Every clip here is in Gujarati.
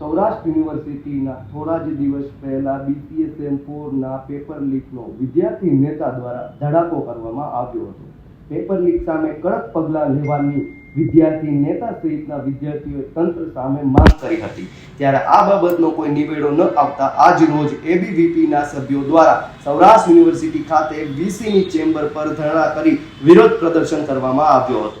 સૌરાષ્ટ્ર યુનિવર્સિટીના થોડા જ દિવસ પહેલા બીસીએસએમ ફોરના પેપર લીકનો વિદ્યાર્થી નેતા દ્વારા ધડાકો કરવામાં આવ્યો હતો. પેપર લીક સામે કડક પગલાં લેવાની વિદ્યાર્થી નેતા સહિતના વિદ્યાર્થીઓએ તંત્ર સામે માંગ કરી હતી. ત્યારે આ બાબતનો કોઈ નિવેડો ન આવતા આજ રોજ એબીવીપીના સભ્યો દ્વારા સૌરાષ્ટ્ર યુનિવર્સિટી ખાતે વીસીની ચેમ્બર પર ધરણા કરી વિરોધ પ્રદર્શન કરવામાં આવ્યો હતો.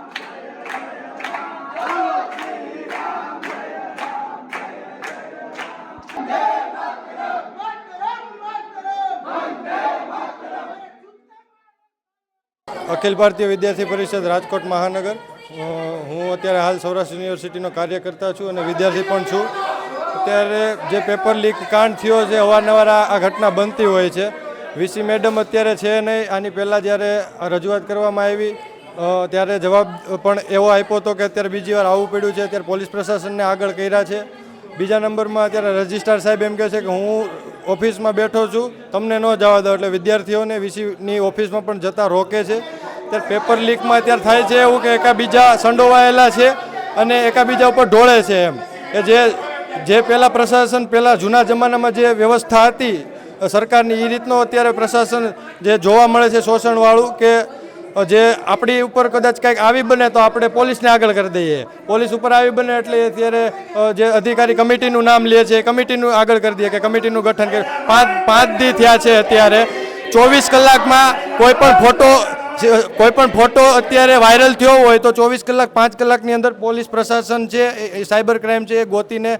અખિલ ભારતીય વિદ્યાર્થી પરિષદ રાજકોટ મહાનગર. હું અત્યારે હાલ સૌરાષ્ટ્ર યુનિવર્સિટીનો કાર્યકર્તા છું અને વિદ્યાર્થી પણ છું. અત્યારે જે પેપર લીક કાંડ થયો છે, અવારનવાર આ ઘટના બનતી હોય છે. વીસી મેડમ અત્યારે છે નહીં. આની પહેલાં જ્યારે રજૂઆત કરવામાં આવી ત્યારે જવાબ પણ એવો આપ્યો હતો કે અત્યારે બીજી વાર આવવું પડ્યું છે. અત્યારે પોલીસ પ્રશાસનને આગળ કર્યા છે. બીજા નંબરમાં અત્યારે રજિસ્ટ્રાર સાહેબ એમ કહે છે કે હું ઓફિસમાં બેઠો છું. તમને ન જવા દો એટલે વિદ્યાર્થીઓને વીસીની ઓફિસમાં પણ જતા રોકે છે. ત્યારે પેપર લીકમાં અત્યારે થાય છે એવું કે એકાબીજા સંડોવાયેલા છે અને એકાબીજા ઉપર ઢોળે છે એમ. કે જે જે પહેલાં પ્રશાસન, પહેલાં જૂના જમાનામાં જે વ્યવસ્થા હતી, સરકારની એ રીતનો અત્યારે પ્રશાસન જે જોવા મળે છે શોષણવાળું કે જે આપણી ઉપર કદાચ કંઈક આવી બને તો આપણે પોલીસને આગળ કરી દઈએ. પોલીસ ઉપર આવી બને એટલે અત્યારે જે અધિકારી કમિટીનું નામ લે છે એ કમિટીનું આગળ કરી દઈએ કે કમિટીનું ગઠન કરે પાંચ પાંચ દી થયા છે અત્યારે. ચોવીસ કલાકમાં કોઈ પણ ફોટો કોઈ પણ ફોટો અત્યારે વાયરલ થયો હોય તો ચોવીસ કલાક, પાંચ કલાકની અંદર પોલીસ પ્રશાસન છે સાયબર ક્રાઇમ છે એ ગોતીને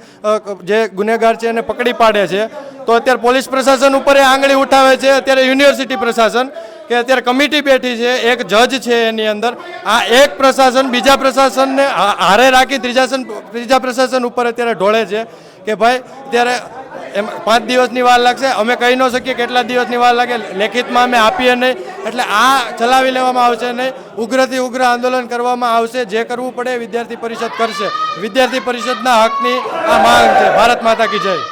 જે ગુનેગાર છે એને પકડી પાડે છે. તો અત્યારે પોલીસ પ્રશાસન ઉપર એ આંગળી ઉઠાવે છે, અત્યારે યુનિવર્સિટી પ્રશાસન. કે અત્યારે કમિટી બેઠી છે, એક જજ છે એની અંદર. આ એક પ્રશાસન, બીજા પ્રશાસનને હારે રાખી ત્રીજાસન ત્રીજા પ્રશાસન ઉપર અત્યારે ઢોળે છે કે ભાઈ અત્યારે એમ પાંચ દિવસની વાર લાગશે, અમે કહી ન શકીએ કેટલા દિવસની વાર લાગે, લેખિતમાં અમે આપીએ નહીં. એટલે આ ચલાવી લેવામાં આવશે નહીં. ઉગ્રથી ઉગ્ર આંદોલન કરવામાં આવશે, જે કરવું પડે વિદ્યાર્થી પરિષદ કરશે. વિદ્યાર્થી પરિષદના હકની આ માંગ છે. ભારત માતા કી જય.